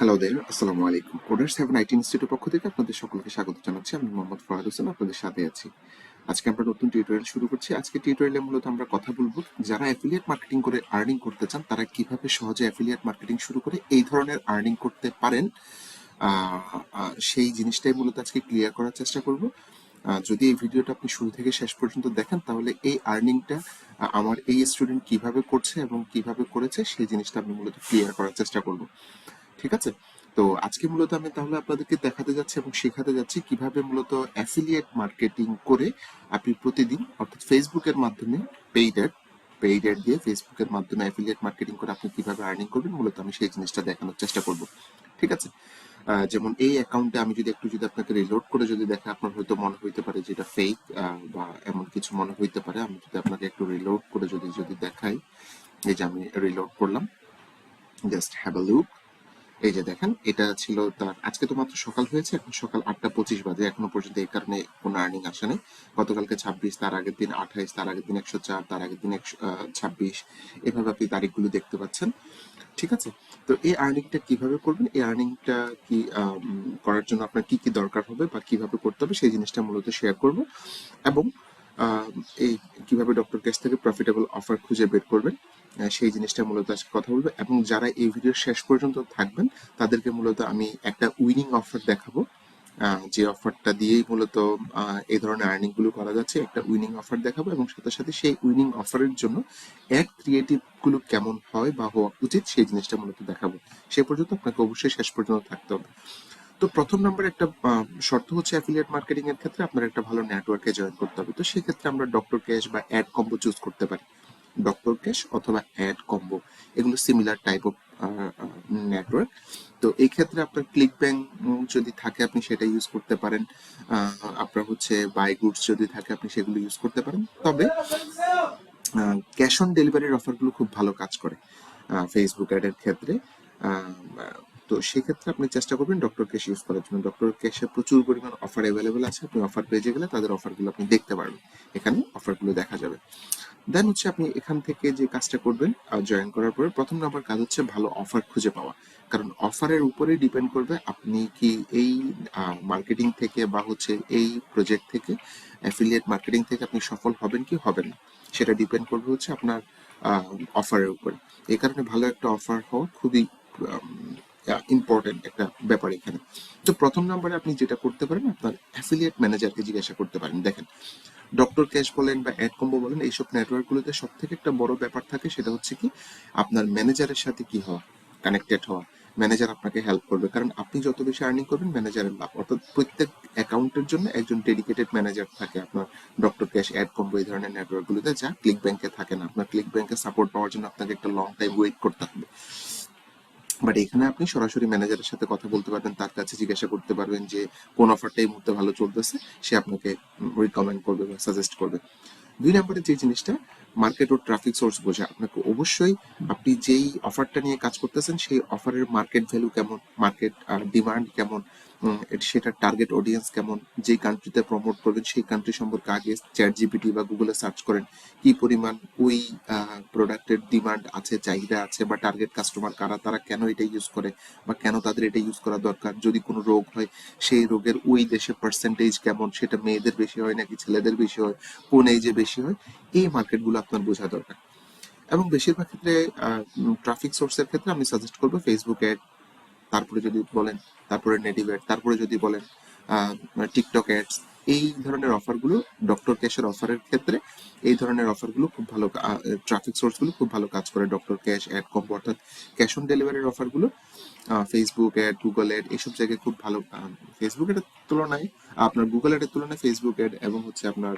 Hello দের আসসালামু আলাইকুম। Coder seven IT ইনস্টিটিউটের পক্ষ থেকে আপনাদের সকলকে স্বাগত জানাচ্ছি। আমি মোহাম্মদ ফরাদ হোসেন, আপনাদের সাথে আছি। আজকে আমরা নতুন টিউটোরিয়াল শুরু করছি। আজকে টিউটোরিয়ালে মূলত আমরা কথা বলব, যারা অ্যাফিলিয়েট মার্কেটিং করে আর্নিং করতে চান, তারা কীভাবে সহজে অ্যাফিলিয়েট মার্কেটিং শুরু করে এই ধরনের আর্নিং করতে পারেন সেই জিনিসটাই মূলত আজকে ক্লিয়ার করার চেষ্টা করব। যদি এই ভিডিওটা আপনি শুরু থেকে শেষ পর্যন্ত দেখেন, তাহলে এই আর্নিংটা আমার এই স্টুডেন্ট কীভাবে করছে এবং কীভাবে করেছে, সেই জিনিসটা আমি মূলত ক্লিয়ার করার চেষ্টা করব। ঠিক আছে? তো আজকে মূলত আমি তাহলে আপনাদেরকে দেখাতে যাচ্ছি এবং শেখাতে যাচ্ছি কীভাবে মূলত অ্যাফিলিয়েট মার্কেটিং করে আপনি প্রতিদিন, অর্থাৎ ফেসবুকের মাধ্যমে পেইড অ্যাড পেইড অ্যাড দিয়ে ফেসবুকের মাধ্যমে অ্যাফিলিয়েট মার্কেটিং করে আপনি কীভাবে আর্নিং করবেন, মূলত আমি সেই জিনিসটা দেখানোর চেষ্টা করব। ঠিক আছে? যেমন এই অ্যাকাউন্টে আমি যদি একটু যদি আপনাকে রিলোড করে যদি দেখা, আপনার হয়তো মনে হইতে পারে যে এটা ফেক বা এমন কিছু মনে হইতে পারে, আমি যদি আপনাকে একটু রিলোড করে যদি যদি দেখাই, এই যে আমি রিলোড করলাম জাস্ট হ্যাভ আ লুক এই যে দেখেন, এটা ছিল তার, আজকে তো মাত্র সকাল হয়েছে, এখন সকাল আটটা পঁচিশ বাজে, এখনও পর্যন্ত এই কারণে কোনো আর্নিং আসে নাই। গতকালকে ছাব্বিশ, তার আগের দিন আঠাইশ, তার আগের দিন একশো চার, তার আগের দিন একশো ছাব্বিশ, এভাবে আপনি তারিখগুলো দেখতে পাচ্ছেন, ঠিক আছে? তো এই আর্নিংটা কীভাবে করবেন? এই আর্নিংটা কি করার জন্য আপনার কি কি দরকার হবে বা কীভাবে করতে হবে, সেই জিনিসটা মূলত শেয়ার করব। এবং এই কীভাবে ডক্টর ক্যাশ থেকে প্রফিটেবল অফার খুঁজে বের করবেন সেই জিনিসটা মূলত আজকে কথা বলব। এবং যারা এই ভিডিও শেষ পর্যন্ত থাকবেন, তাদেরকে মূলত আমি একটা উইনিং অফার দেখাবো। যে অফারটা দিয়েই মূলত এই ধরনের আর্নিংগুলো করা যাচ্ছে, একটা উইনিং অফার দেখাবো। এবং সাথে সাথে সেই উইনিং অফারের জন্য অ্যাড ক্রিয়েটিভগুলো কেমন হয় বা হওয়া উচিত, সেই জিনিসটা মূলত দেখাবো। সে পর্যন্ত আপনাকে অবশ্যই শেষ পর্যন্ত থাকতে হবে। তো প্রথম নম্বর একটা শর্ত হচ্ছে অ্যাফিলিয়েট মার্কেটিং এর ক্ষেত্রে আপনার একটা ভালো নেটওয়ার্কে জয়েন করতে হবে। তো সেক্ষেত্রে আমরা ডক্টর ক্যাশ বা অ্যাড কম্বো চুজ করতে পারি। ডক্টর ক্যাশ অথবা অ্যাড কম্বো এগুলো সিমিলার টাইপ অফ নেটওয়ার্ক তো এই ক্ষেত্রে আপনার ক্লিক ব্যাংক যদি থাকে আপনি সেটা ইউজ করতে পারেন। আপনার হচ্ছে বাই গুডস যদি থাকে আপনি সেগুলো ইউজ করতে পারেন। তবে ক্যাশ অন ডেলিভারির অফারগুলো খুব ভালো কাজ করে ফেসবুক অ্যাডের ক্ষেত্রে। তো সেক্ষেত্রে আপনি চেষ্টা করবেন ডক্টর ক্যাশ ইউজ করার জন্য। ডক্টর ক্যাশে প্রচুর পরিমাণ অফার অ্যাভেলেবেল আছে। আপনি অফার পেজে গেলে তাদের অফারগুলো আপনি দেখতে পারবেন। এখানে অফারগুলো দেখা যাবে। দেন হচ্ছে আপনি এখান থেকে যে কাজটা করবেন জয়েন করার পরে প্রথম নাম্বার কাজ হচ্ছে ভালো অফার খুঁজে পাওয়া। কারণ অফারের উপরে ডিপেন্ড করবে আপনি কি এই মার্কেটিং থেকে বা হচ্ছে এই প্রজেক্ট থেকে অ্যাফিলিয়েট মার্কেটিং থেকে আপনি সফল হবেন কি হবেন না? সেটা ডিপেন্ড করবে হচ্ছে আপনার অফারের উপরে। এই কারণে ভালো একটা অফার হওয়া খুবই ইম্পর্টেন্ট একটা ব্যাপার এখানে। তো প্রথম নাম্বারে আপনি যেটা করতে পারেন, আপনার অ্যাফিলিয়েট ম্যানেজারকে জিজ্ঞাসা করতে পারেন। দেখেন ডক্টর ক্যাশ বলেন বা অ্যাড কম্বো বলেন, এইসব নেটওয়ার্কগুলোতে সব থেকে একটা বড় ব্যাপার থাকে, সেটা হচ্ছে কি, আপনার ম্যানেজারের সাথে কি হওয়া কানেক্টেড হওয়া। ম্যানেজার আপনাকে হেল্প করবে, কারণ আপনি যত বেশি আর্নিং করবেন ম্যানেজারের লাভ। অর্থাৎ প্রত্যেক অ্যাকাউন্টের জন্য একজন ডেডিকেটেড ম্যানেজার থাকে আপনার ডক্টর ক্যাশ অ্যাড কম্বো এই ধরনের নেটওয়ার্কগুলোতে যা ক্লিক ব্যাংকে থাকে না। আপনার ক্লিক ব্যাংকে সাপোর্ট পাওয়ার জন্য আপনাকে একটা লং টাইম ওয়েট করতে হবে। বাট এখানে আপনি সরাসরি ম্যানেজারের সাথে কথা বলতে পারবেন, তার কাছে জিজ্ঞাসা করতে পারবেন যে, কোন অফারটা এই মুহূর্তে ভালো চলতেছে? সে আপনাকে রিকমেন্ড করবে বা সাজেস্ট করবে। দুই নম্বরে যে জিনিসটা মার্কেট ও ট্রাফিক সোর্স বোঝা। আপনাকে অবশ্যই আপনি যেই অফারটা নিয়ে কাজ করতেছেন, সেই অফারের মার্কেট ভ্যালু কেমন মার্কেট ডিমান্ড কেমন সেটার টার্গেট অডিয়েন্স কেমন যে কান্ট্রিতে প্রমোট করবেন, সেই কান্ট্রি সম্পর্কে আগে চ্যাট জিপিটি বা গুগলে সার্চ করেন, কি পরিমাণ, ওই প্রোডাক্টের ডিমান্ড আছে, চাহিদা আছে, বা টার্গেট কাস্টমার কারা, তারা কেন এটা ইউজ করে, বা কেন তাদের এটা ইউজ করা দরকার, যদি কোনো রোগ হয়, সেই রোগের ওই দেশে পার্সেন্টেজ কেমন, সেটা মেয়েদের বেশি হয় নাকি ছেলেদের বেশি হয়, কোন এজে বেশি হয়, এই মার্কেটগুলো আপনার বোঝা দরকার। এবং বেশিরভাগ ক্ষেত্রে ট্রাফিক সোর্সের ক্ষেত্রে আমি সাজেস্ট করব ফেসবুক অ্যাড তারপরে যদি বলেন, তারপরে নেটিভ অ্যাড তারপরে যদি বলেন টিকটক অ্যাডস এই ধরনের অফারগুলো ডক্টর ক্যাশের অফারের ক্ষেত্রে এই ধরনের অফারগুলো খুব ভালো ট্রাফিক সোর্সগুলো খুব ভালো কাজ করে। ডক্টর ক্যাশ অ্যাড কম্বো অর্থাৎ ক্যাশ অন ডেলিভারির অফারগুলো ফেসবুক অ্যাড গুগল অ্যাড এইসব জায়গায় খুব ভালো ফেসবুক এর তুলনায়, আপনার গুগল অ্যাডের তুলনায় ফেসবুক অ্যাড এবং হচ্ছে আপনার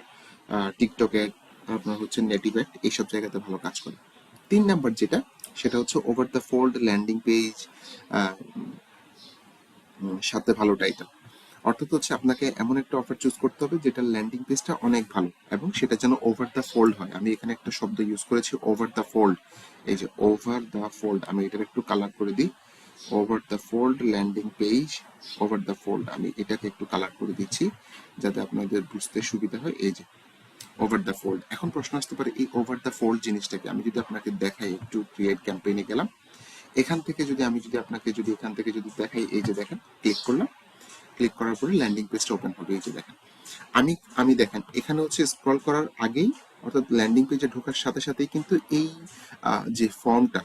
টিকটক অ্যাড আপনার হচ্ছে নেটিভ অ্যাড এইসব জায়গাতে ভালো কাজ করে। তিন নাম্বার যেটা, সেটা হচ্ছে over the fold landing page সাথে ভালো টাইটেল অর্থাৎ হচ্ছে আপনাকে এমন একটা অফার চুজ করতে হবে যেটা ল্যান্ডিং পেজটা অনেক ভালো এবং সেটা যেন ওভার দ্য ফোল্ড হয়। আমি এখানে একটা শব্দ ইউজ করেছি ওভার দ্য ফোল্ড এই যে ওভার দ্য ফোল্ড আমি এটার একটু কালার করে দিই। Over the fold landing page over the fold আমি এটাকে একটু কালার করে দিচ্ছি যাতে আপনাদের বুঝতে সুবিধা হয়। এই যে ওভার দ্য ফোল্ড এখন প্রশ্ন আসতে পারে, এই ওভার দ্য ফোল্ড জিনিসটাকে আমি যদি আপনাকে দেখাই, একটু ক্রিয়েট ক্যাম্পেইনে গেলাম। এখান থেকে যদি আমি যদি আপনাকে যদি এখান থেকে যদি দেখাই, এই যে দেখেন ক্লিক করলাম। ক্লিক করার পরে ল্যান্ডিং পেজটা ওপেন হবে, এই যে দেখেন। আমি আমি দেখেন, এখানে হচ্ছে স্ক্রল করার আগেই, অর্থাৎ ল্যান্ডিং পেজে ঢোকার সাথে সাথেই কিন্তু এই যে ফর্মটা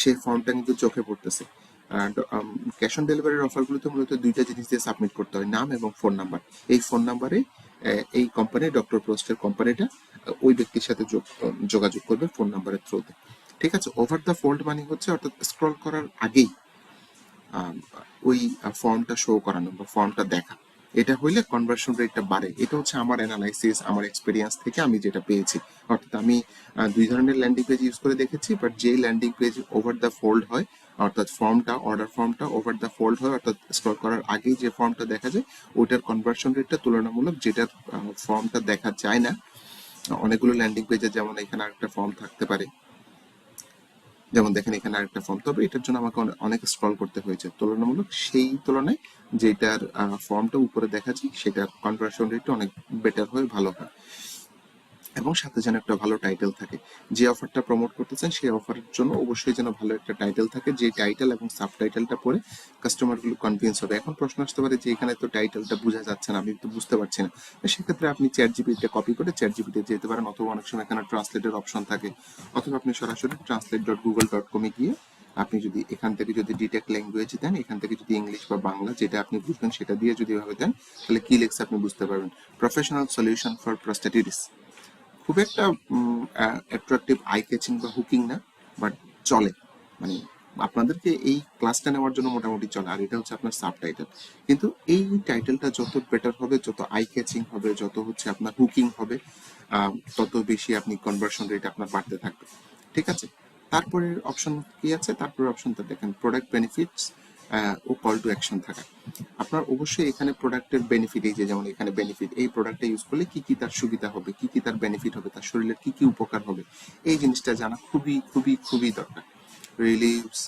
সেই ফর্মটা কিন্তু চোখে পড়তেছে। ক্যাশ অন ডেলিভারির অফারগুলোতে মূলত দুইটা জিনিস দিয়ে সাবমিট করতে হয়, নাম এবং ফোন নাম্বার এই ফোন নাম্বারে এই কোম্পানি ডক্টর পোস্টের কোম্পানিটা ওই ব্যক্তির সাথে যোগ- যোগাযোগ করবে ফোন নাম্বারের থ্রুতে ঠিক আছে? ওভার দ্য ফোল্ড মানে হচ্ছে, অর্থাৎ স্ক্রল করার আগেই ওই ফর্মটা শো করানো বা ফর্মটা দেখা। এটা হইলে কনভার্সন রেটটা বাড়ে। এটা হচ্ছে আমার অ্যানালাইসিস আমার এক্সপিরিয়েন্স থেকে আমি যেটা পেয়েছি। অর্থাৎ আমি দুই ধরনের ল্যান্ডিং পেজ ইউজ করে দেখেছি বাট যে landing page over the fold হয় অর্থাৎ ফর্মটা অর্ডার ফর্মটা ওভার দ্য ফোল্ড হয় অর্থাৎ স্ক্রল করার আগেই যে ফর্মটা দেখা যায়, ওইটার কনভার্সন রেটটা তুলনামূলক যেটার ফর্মটা দেখা যায় না, অনেকগুলো ল্যান্ডিং পেজে যেমন এখানে আরেকটা ফর্ম থাকতে পারে। যেমন দেখেন এখানে আরেকটা ফর্ম তবে এটার জন্য আমাকে অনেক স্ক্রল করতে হয়েছে। তুলনামূলক সেই তুলনায় যেটার ফর্মটা উপরে দেখা যায়, সেটার কনভার্সন রেটটা অনেক বেটার হয় ভালো হয়। এবং সাথে যেন একটা ভালো টাইটেল থাকে। যে অফারটা প্রমোট করতেছেন, সেই অফারের জন্য অবশ্যই যেন ভালো একটা টাইটেল থাকে, যে টাইটেল এবং সাব টাইটেলটা পড়ে কাস্টমারগুলো কনভিন্স হবে। এখন প্রশ্ন আসতে পারে যে এখানে তো টাইটেলটা বোঝা যাচ্ছে না, আমি তো বুঝতে পারছি না। সেক্ষেত্রে আপনি চ্যাট জিপিটিতে কপি করে চ্যাট জিপিটি যেতে পারেন, অথবা অনেক সময় এখানে ট্রান্সলেটের অপশন থাকে। অথবা আপনি সরাসরি ট্রান্সলেট ডট গুগল ডট কমে গিয়ে আপনি যদি এখান থেকে যদি ডিটেক্ট ল্যাঙ্গুয়েজ দেন, এখান থেকে যদি ইংলিশ বা বাংলা যেটা আপনি বুঝবেন সেটা দিয়ে যদি এভাবে দেন, তাহলে কি লেখছে আপনি বুঝতে পারবেন। প্রফেশনাল সলিউশন ফর প্রস্টেটিটিস খুব একটা অ্যাট্রাকটিভ আই ক্যাচিং বা হুকিং না বাট চলে। মানে আপনাদেরকে এই ক্লাসটা নেওয়ার জন্য মোটামুটি চলে। আর এটা হচ্ছে আপনার সাব টাইটেল কিন্তু এই টাইটেলটা যত বেটার হবে, যত আই ক্যাচিং হবে, যত হচ্ছে আপনার হুকিং হবে তত বেশি আপনি কনভার্সন রেট আপনার বাড়তে থাকবে। ঠিক আছে? তারপরে অপশন কি আছে? তারপরে অপশনটা দেখেন। প্রোডাক্ট বেনিফিটস ও কল টু অ্যাকশন থাকা। আপনার অবশ্যই এখানে প্রোডাক্টের বেনিফিট এই যে যেমন এখানে বেনিফিট এই প্রোডাক্টটা ইউজ করলে কি কি তার সুবিধা হবে, কি কি তার বেনিফিট হবে, তার শরীরের কি কি উপকার হবে, এই জিনিসটা জানা খুবই খুবই খুবই দরকার। Relieves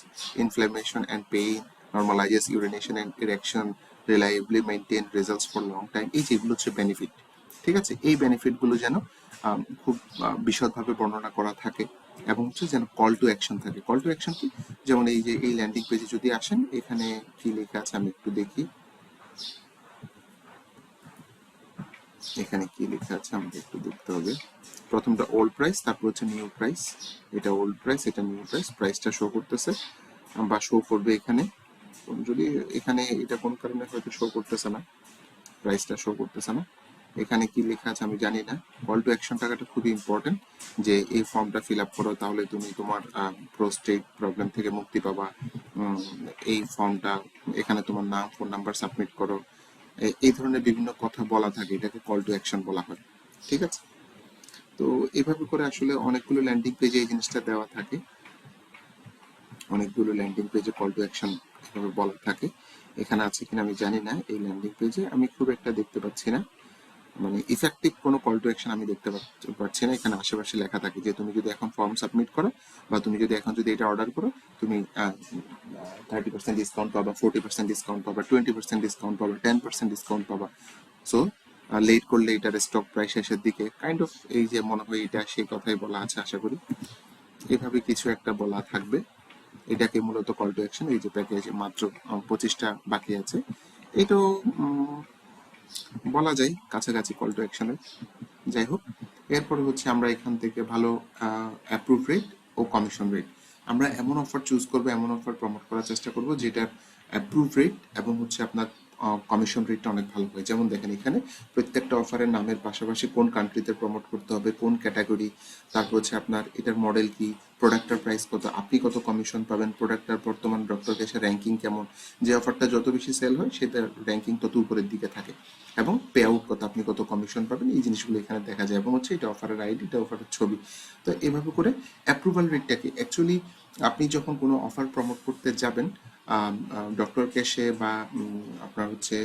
inflammation and pain normalizes urination and erection reliably maintain results for long time এই যেগুলো হচ্ছে বেনিফিট ঠিক আছে? এই বেনিফিটগুলো যেন খুব বিশদভাবে বর্ণনা করা থাকে। এবং হচ্ছে যেন কল টু অ্যাকশন থাকে। কল টু অ্যাকশন কি? যেমন এই যে, এই ল্যান্ডিং পেজে যদি আসেন, এখানে কি লেখা আছে আমি একটু দেখি। এখানে কি লেখা আছে আমাকে একটু দেখতে হবে। প্রথমটা ওল্ড প্রাইস তারপর হচ্ছে নিউ প্রাইস এটা ওল্ড প্রাইস এটা নিউ প্রাইস প্রাইসটা শো করতেছে। বা শো করবে এখানে। যদি এখানে এটা কোন কারণে হয়তো শো করতেছে না প্রাইসটা শো করতেছে না। এখানে কি লেখা আছে আমি জানি না। কল টু অ্যাকশন টাকাটা খুবই ইম্পর্টেন্ট যে এই ফর্মটা ফিল আপ করো, তাহলে তুমি তোমার প্রোস্টেট প্রবলেম থেকে মুক্তি পাবা। এই ফর্মটা এখানে তোমার নাম ফোন নাম্বার সাবমিট করো। এই ধরনের বিভিন্ন কথা বলা থাকে, এটাকে কল টু অ্যাকশন বলা হয়। ঠিক আছে? তো এভাবে করে আসলে অনেকগুলো ল্যান্ডিং পেজে এই জিনিসটা দেওয়া থাকে। অনেকগুলো ল্যান্ডিং পেজে কল টু অ্যাকশন বলা থাকে। এখানে আছে কিনা আমি জানি না, এই ল্যান্ডিং পেজে আমি খুব একটা দেখতে পাচ্ছি না। মানে ইফেক্টিভ কোনো কল টু অ্যাকশন আমি দেখতে পাচ্ছি না। এখানে আশেপাশে লেখা থাকে যে, তুমি যদি এখন ফর্ম সাবমিট করো বা তুমি যদি এখন যদি এটা অর্ডার করো, তুমি থার্টি পার্সেন্ট ডিসকাউন্ট পাবা ফোর্টি পার্সেন্ট ডিসকাউন্ট পাবা টোয়েন্টি পার্সেন্ট ডিসকাউন্ট পাবা টেন পার্সেন্ট ডিসকাউন্ট পাবা। সো লেট করলে এটার স্টক প্রাইস শেষের দিকে কাইন্ড অফ এই যে মনে হয় এটা সেই কথাই বলা আছে, আশা করি। এভাবে কিছু একটা বলা থাকবে। এটাকে মূলত কল টু অ্যাকশন এই যে প্যাকেজ মাত্র পঁচিশটা বাকি আছে। এটাও বলা যায় কাছাকাছি কল টু অ্যাকশনের যাই হোক, এরপরে হচ্ছে আমরা এখান থেকে ভালো অ্যাপ্রুভ রেট ও কমিশন রেট আমরা এমন অফার চুজ করব, এমন অফার প্রমোট করার চেষ্টা করব, যেটার অ্যাপ্রুভ রেট এবং হচ্ছে আপনার কমিশন রেটটা অনেক ভালো হয়। যেমন দেখেন এখানে প্রত্যেকটা অফারের নামের পাশাপাশি কোন কান্ট্রিতে প্রমোট করতে হবে, কোন ক্যাটাগরি তারপর হচ্ছে আপনার এটার মডেল কি প্রোডাক্টের প্রাইস কত, আপনি কত কমিশন পাবেন প্রোডাক্টের বর্তমান ডক্টর ক্যাশে র্যাঙ্কিং কেমন, যে অফারটা যত বেশি সেল হয় সেটার র্যাঙ্কিং তত উপরের দিকে থাকে। এবং পে আউট কত, আপনি কত কমিশন পাবেন, এই জিনিসগুলো এখানে দেখা যায়। এবং হচ্ছে এটা অফারের আইডি এটা অফারের ছবি। তো এভাবে করে অ্যাপ্রুভাল রেটটাকে অ্যাকচুয়ালি আপনি যখন কোনো অফার প্রমোট করতে যাবেন ডক্টর ক্যাশে বা আপনার হচ্ছে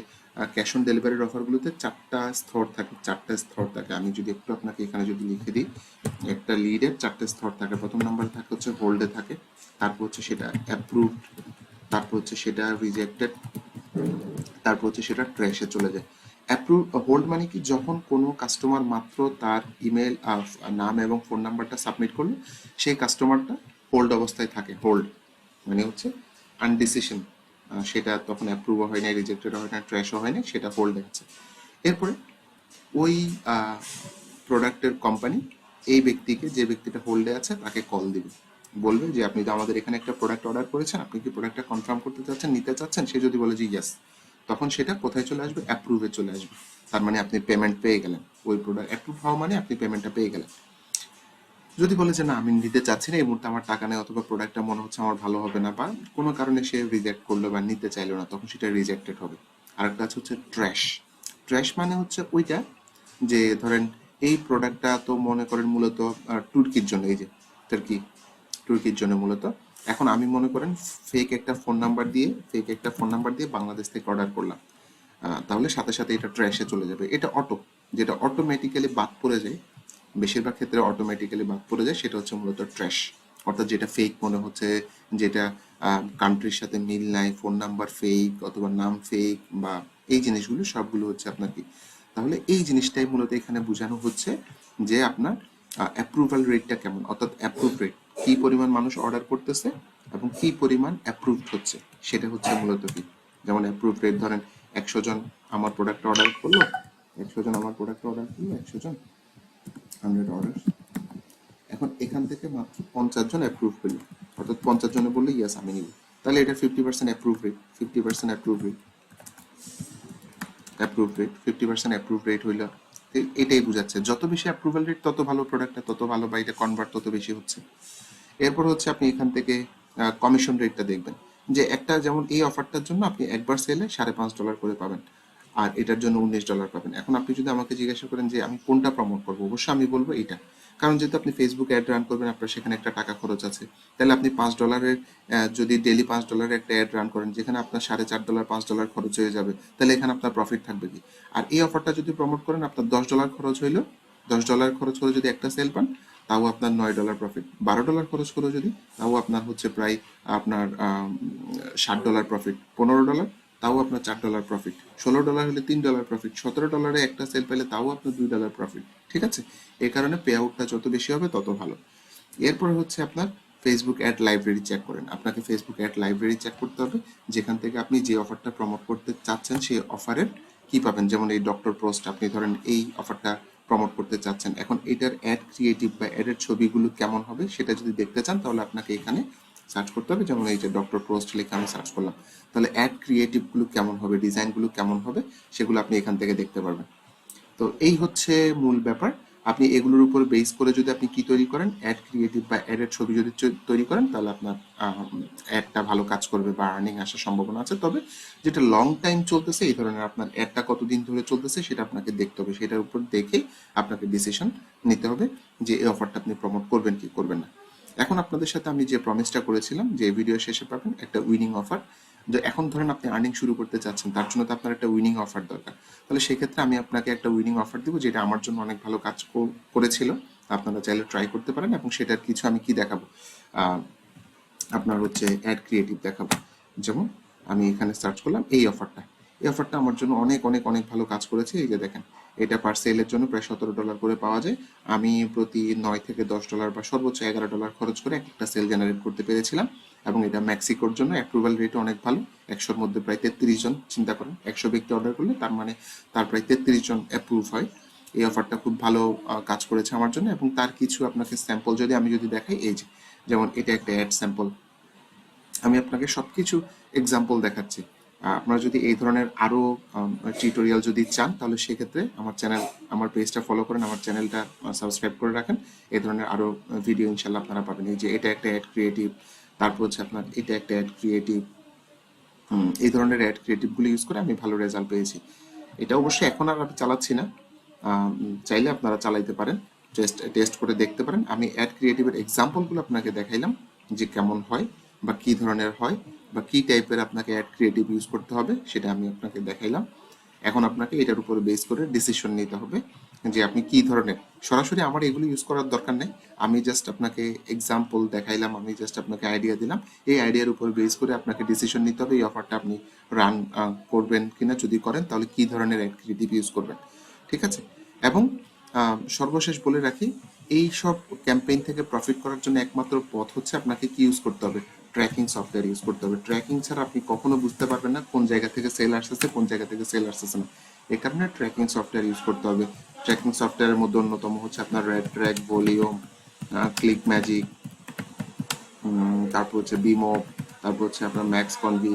ক্যাশ অন ডেলিভারির অফারগুলোতে চারটা স্তর থাকে, চারটা স্তর থাকে। আমি যদি একটু আপনাকে এখানে যদি লিখে দিই, একটা লিডের চারটে স্তর থাকে। প্রথম নাম্বার থাকে হচ্ছে হোল্ডে থাকে। তারপর হচ্ছে সেটা অ্যাপ্রুভড তারপর হচ্ছে সেটা রিজেক্টেড তারপর হচ্ছে সেটা ট্র্যাশে চলে যায়। অ্যাপ্রুভ হোল্ড মানে কি, যখন কোনো কাস্টমার মাত্র তার ইমেল নাম এবং ফোন নাম্বারটা সাবমিট করল, সেই কাস্টমারটা হোল্ড অবস্থায় থাকে হোল্ড মানে হচ্ছে আনডিসিশন সেটা তখন অ্যাপ্রুভ হয় না রিজেক্টেড হয় না ট্র্যাশও হয় না সেটা হোল্ডে আছে। এরপরে ওই প্রোডাক্টের কোম্পানি এই ব্যক্তিকে যে ব্যক্তিটা হোল্ডে আছে, তাকে কল দিবে। বলবে যে, আপনি তো আমাদের এখানে একটা প্রোডাক্ট অর্ডার করেছেন, আপনি কি প্রোডাক্টটা কনফার্ম করতে চাচ্ছেন, নিতে চাচ্ছেন? সে যদি বলে যে ইয়েস তখন সেটা কোথায় চলে আসবে? অ্যাপ্রুভে চলে আসবে। তার মানে আপনি পেমেন্ট পেয়ে গেলেন। ওই প্রোডাক্ট অ্যাপ্রুভ হওয়া মানে আপনি পেমেন্টটা পেয়ে গেলেন। যদি বলে যে না আমি নিতে চাচ্ছি না এই মুহূর্তে আমার টাকা নেই অথবা প্রোডাক্টটা মনে হচ্ছে আমার ভালো হবে না বা কোনো কারণে সে রিজেক্ট করল বা নিতে চাইলো না তখন সেটা রিজেক্টেড হবে। আরেকটা আছে হচ্ছে ট্র্যাশ ট্র্যাশ মানে হচ্ছে ওইটা যে ধরেন এই প্রোডাক্টটা তো মনে করেন মূলত আহ, তুর্কির জন্য এই যে তুর্কি তুর্কির জন্য মূলত। এখন আমি মনে করেন ফেক একটা ফোন নাম্বার দিয়ে ফেক একটা ফোন নাম্বার দিয়ে বাংলাদেশ থেকে অর্ডার করলাম। তাহলে সাথে সাথে এটা ট্র্যাশে চলে যাবে। এটা অটো যেটা অটোমেটিক্যালি বাদ পড়ে যায়। বেশিরভাগ ক্ষেত্রে অটোমেটিক্যালি বাদ পড়ে যায়, সেটা হচ্ছে মূলত ট্র্যাশ অর্থাৎ যেটা ফেক মনে হচ্ছে, যেটা কান্ট্রির সাথে মিল নাই ফোন নাম্বার ফেক অথবা নাম ফেক বা এই জিনিসগুলো সবগুলো হচ্ছে আপনার কি? তাহলে এই জিনিসটাই মূলত এখানে বোঝানো হচ্ছে যে আপনার অ্যাপ্রুভাল রেটটা কেমন। অর্থাৎ অ্যাপ্রুভ রেট কি পরিমাণ মানুষ অর্ডার করতেছে এবং কি পরিমাণ অ্যাপ্রুভড হচ্ছে, সেটা হচ্ছে মূলত কি? যেমন অ্যাপ্রুভ রেট ধরেন, একশো জন আমার প্রোডাক্ট অর্ডার করল, একশো জন আমার প্রোডাক্ট অর্ডার করল, একশো জন। হান্ড্রেড অর্ডার এখন এখান থেকে মাত্র পঞ্চাশ জন অ্যাপ্রুভ করল অর্থাৎ পঞ্চাশ জনে বললে ইয়াস আমি নিব। তাহলে এটা fifty percent approve rate fifty percent approve rate approve rate fifty percent approve rate হইল। এটাই বোঝাচ্ছে। যত বেশি অ্যাপ্রুভাল রেট তত ভালো প্রোডাক্টটা তত ভালো বা এটা কনভার্ট তত বেশি হচ্ছে। এরপর হচ্ছে আপনি এখান থেকে কমিশন রেটটা দেখবেন। যে একটা যেমন এই অফারটার জন্য আপনি একবার সেলে সাড়ে পাঁচ ডলার করে পাবেন। আর এটার জন্য উনিশ ডলার পাবেন। এখন আপনি যদি আমাকে জিজ্ঞাসা করেন যে আমি কোনটা প্রমোট করব, অবশ্যই আমি বলব এটা কারণ যেহেতু আপনি ফেসবুক অ্যাড রান করবেন, আপনার সেখানে একটা টাকা খরচ আছে। তাহলে আপনি পাঁচ ডলারের যদি ডেলি পাঁচ ডলারের একটা অ্যাড রান করেন, যেখানে আপনার সাড়ে চার ডলার পাঁচ ডলার খরচ হয়ে যাবে, তাহলে এখানে আপনার প্রফিট থাকবে কি? আর এই অফারটা যদি প্রমোট করেন, আপনার দশ ডলার খরচ হইল। দশ ডলার খরচ করে যদি একটা সেল পান, তাও আপনার নয় ডলার প্রফিট বারো ডলার খরচ করে যদি, তাও আপনার হচ্ছে প্রায় আপনার ষাট ডলার প্রফিট পনেরো ডলার তাও আপনার চার ডলার প্রফিট ষোলো ডলার হলে তিন ডলার প্রফিট সতেরো ডলারে একটা সেল পেলে তাও আপনার দুই ডলার প্রফিট ঠিক আছে? এই কারণে পে আউটটা যত বেশি হবে তত ভালো। এরপর হচ্ছে আপনার ফেসবুক অ্যাড লাইব্রেরি চেক করেন। আপনাকে ফেসবুক অ্যাড লাইব্রেরি চেক করতে হবে, যেখান থেকে আপনি যে অফারটা প্রমোট করতে চাচ্ছেন, সেই অফারের কি পাবেন? যেমন এই ডক্টর পোস্ট আপনি ধরেন এই অফারটা প্রমোট করতে চাচ্ছেন। এখন এটার অ্যাড ক্রিয়েটিভ বা অ্যাডের ছবিগুলো কেমন হবে, সেটা যদি দেখতে চান, তাহলে আপনাকে এখানে সার্চ করতে হবে। যেমন এই যে ডক্টর পোস্ট লিখে আমি সার্চ করলাম। তাহলে অ্যাড ক্রিয়েটিভগুলো কেমন হবে ডিজাইনগুলো কেমন হবে, সেগুলো আপনি এখান থেকে দেখতে পারবেন। তো এই হচ্ছে মূল ব্যাপার। আপনি এগুলোর উপর বেস করে যদি আপনি কি তৈরি করেন অ্যাড ক্রিয়েটিভ বা অ্যাডের ছবি যদি তৈরি করেন, তাহলে আপনার অ্যাডটা ভালো কাজ করবে বা আর্নিং আসার সম্ভাবনা আছে। তবে যেটা লং টাইম চলতেছে, এই ধরনের আপনার অ্যাডটা কতদিন ধরে চলতেছে, সেটা আপনাকে দেখতে হবে। সেটার উপর দেখে আপনাকে ডিসিশন নিতে হবে যে এই অফারটা আপনি প্রমোট করবেন কি করবেন না। এখন আপনাদের সাথে আমি যে প্রমিসটা করেছিলাম, যে ভিডিও শেষে পাবেন একটা উইনিং অফার যে এখন ধরেন আপনি আর্নিং শুরু করতে চাচ্ছেন, তার জন্য তো আপনার একটা উইনিং অফার দরকার। তাহলে সেক্ষেত্রে আমি আপনাকে একটা উইনিং অফার দিব, যেটা আমার জন্য অনেক ভালো কাজ করেছিল। আপনারা চাইলে ট্রাই করতে পারেন এবং সেটার কিছু আমি কি দেখাবো? আপনার হচ্ছে অ্যাড ক্রিয়েটিভ দেখাবো। যেমন আমি এখানে সার্চ করলাম এই অফারটা এই অফারটা আমার জন্য অনেক অনেক অনেক ভালো কাজ করেছে। এই যে দেখেন এটা পার সেলের জন্য প্রায় সতেরো ডলার করে পাওয়া যায়। আমি প্রতি নয় থেকে দশ ডলার বা সর্বোচ্চ এগারো ডলার খরচ করে একটা সেল জেনারেট করতে পেরেছিলাম এবং এটা মেক্সিকোর জন্য অ্যাপ্রুভাল রেট অনেক ভালো। একশোর মধ্যে প্রায় তেত্রিশ জন, চিন্তা করেন, একশো ব্যক্তি অর্ডার করলে তার মানে তার প্রায় তেত্রিশ জন অ্যাপ্রুভ হয়। এই অফারটা খুব ভালো কাজ করেছে আমার জন্য এবং তার কিছু আপনাকে স্যাম্পল যদি আমি যদি দেখাই, এই যে, যেমন এটা একটা অ্যাড স্যাম্পল আমি আপনাকে সবকিছু এক্সাম্পল দেখাচ্ছি। আপনারা যদি এই ধরনের আরও টিউটোরিয়াল যদি চান, তাহলে সেক্ষেত্রে আমার চ্যানেল আমার পেজটা ফলো করেন, আমার চ্যানেলটা সাবস্ক্রাইব করে রাখেন। এই ধরনের আরও ভিডিও ইনশাল্লাহ আপনারা পাবেন। এই যে এটা একটা অ্যাড ক্রিয়েটিভ তারপর হচ্ছে আপনার এটা একটা অ্যাড ক্রিয়েটিভ এই ধরনের অ্যাড ক্রিয়েটিভগুলো ইউজ করে আমি ভালো রেজাল্ট পেয়েছি। এটা অবশ্যই এখন আর আমি চালাচ্ছি না। চাইলে আপনারা চালাইতে পারেন। টেস্ট টেস্ট করে দেখতে পারেন। আমি অ্যাড ক্রিয়েটিভের এক্সাম্পলগুলো আপনাকে দেখাইলাম যে কেমন হয়। বা কি ধরনের হয় বা কি টাইপের আপনাকে অ্যাড ক্রিয়েটিভ ইউজ করতে হবে, সেটা আমি আপনাকে দেখাইলাম। এখন আপনাকে এটার উপর বেস করে ডিসিশন নিতে হবে যে আপনি কি ধরনের। সরাসরি আমার এগুলো ইউজ করার দরকার নেই। আমি জাস্ট আপনাকে এক্সাম্পল দেখাইলাম, আমি জাস্ট আপনাকে আইডিয়া দিলাম। এই আইডিয়ার উপর বেস করে আপনাকে ডিসিশন নিতে হবে, এই অফারটা আপনি রান করবেন কিনা যদি করেন, তাহলে কি ধরনের অ্যাড ক্রিয়েটিভ ইউজ করবেন। ঠিক আছে? এবং সর্বশেষ বলে রাখি, এই সব ক্যাম্পেইন থেকে প্রফিট করার জন্য একমাত্র পথ হচ্ছে আপনাকে কি ইউজ করতে হবে? ট্র্যাকিং সফটওয়্যার ইউজ করতে হবে। ট্র্যাকিং ছাড়া আপনি কখনো বুঝতে পারবেন না কোন জায়গা থেকে সেল আসতেছে, কোন জায়গা থেকে সেল আসতেছে না। এই কারণে ট্র্যাকিং সফটওয়্যার ইউজ করতে হবে। ট্র্যাকিং সফটওয়্যারের মধ্যে অন্যতম হচ্ছে আপনার red track volume click magic তারপর হচ্ছে বিমো তারপর হচ্ছে আপনার ম্যাক্স কনভি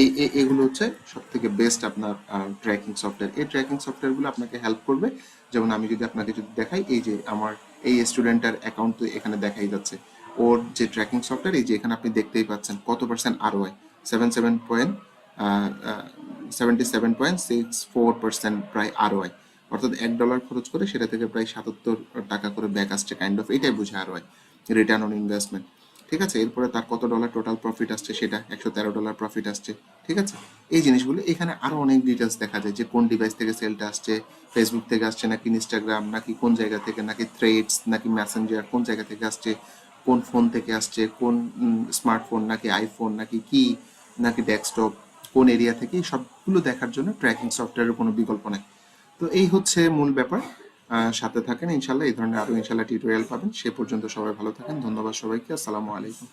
এই- এগুলো হচ্ছে সব থেকে বেস্ট আপনার ট্র্যাকিং সফটওয়্যার এই ট্র্যাকিং সফটওয়্যারগুলো আপনাকে হেল্প করবে। যেমন আমি যদি আপনাকে যদি দেখাই, এই যে আমার, এই স্টুডেন্টের অ্যাকাউন্ট তো এখানে দেখাই যাচ্ছে। ওর যে ট্র্যাকিং সফটওয়্যার এই যে এখানে আপনি দেখতেই পাচ্ছেন কত পার্সেন্ট আরও seven seven point seventy seven point six four percent প্রায় আরও অর্থাৎ এক ডলার খরচ করে সেটা থেকে প্রায় সাতাত্তর টাকা করে ব্যাক আসছে কাইন্ড অফ এটাই বুঝে আরও রিটার্ন অন ইনভেস্টমেন্ট ঠিক আছে? এরপরে তার কত ডলার টোটাল প্রফিট আসছে সেটা? একশো তেরো ডলার প্রফিট আসছে। ঠিক আছে? এই জিনিসগুলো, এখানে আরও অনেক ডিটেলস দেখা যায় যে কোন ডিভাইস থেকে সেলটা আসছে ফেসবুক থেকে আসছে, নাকি ইনস্টাগ্রাম নাকি কোন জায়গা থেকে, নাকি থ্রেডস নাকি মেসেঞ্জার কোন জায়গা থেকে আসছে কোন ফোন থেকে আসছে, কোন স্মার্টফোন নাকি আইফোন নাকি কি নাকি ডেস্কটপ, কোন এরিয়া থেকে, সবগুলো দেখার জন্য ট্র্যাকিং সফটওয়্যারের কোনো বিকল্প নেই। তো এই হচ্ছে মূল ব্যাপার। সাথে থাকেন, ইনশাল্লাহ এই ধরনের আরও ইনশাল্লাহ টিউটোরিয়াল পাবেন। সে পর্যন্ত সবাই ভালো থাকেন। ধন্যবাদ সবাইকে। আসসালামু আলাইকুম।